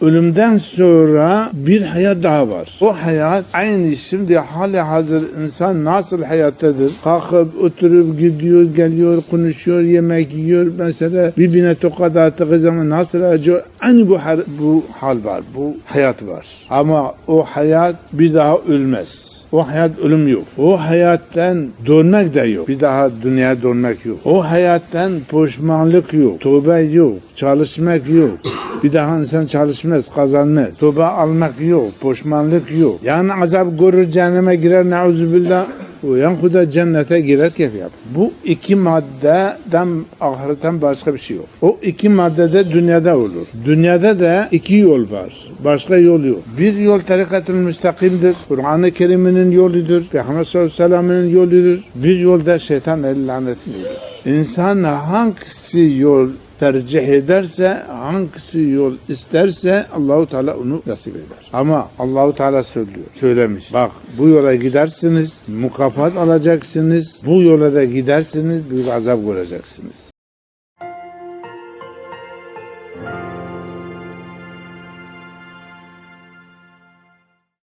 ölümden sonra bir hayat daha var. O hayat aynı şimdi hali hazır insan nasıl hayattadır? Kalkıp oturup gidiyor, geliyor, konuşuyor, yemek yiyor. Mesela birbirine tokat attığı zaman nasıl acıyor? Aynı bu, bu hal var, bu hayat var. Ama o hayat bir daha ölmez. O hayat ölüm yok. O hayattan dönmek de yok. Bir daha dünyaya dönmek yok. O hayattan pişmanlık yok. Tövbe yok. Çalışmak yok. Bir daha insan çalışmaz, kazanmaz. Tövbe almak yok. Pişmanlık yok. Yani azap görür, cehenneme girer, neuzubillah. Uyan kuda cennete girer keyif yap. Bu iki maddeden ahiretten başka bir şey yok. O iki maddede dünyada olur. Dünyada da iki yol var. Başka yol yok. Bir yol tarikatül müstakimdir. Kur'an-ı Kerim'in yoludur. Peygamber sallallahu aleyhi ve sellem'in yoludur. Bir yolda şeytan el lanetli yolu. İnsan hangisi yol tercih ederse, hangisi yol isterse Allahu Teala onu nasip eder. Ama Allahu Teala söylüyor, söylemiş. Bak bu yola gidersiniz, mukafat alacaksınız. Bu yola da gidersiniz, büyük azap göreceksiniz.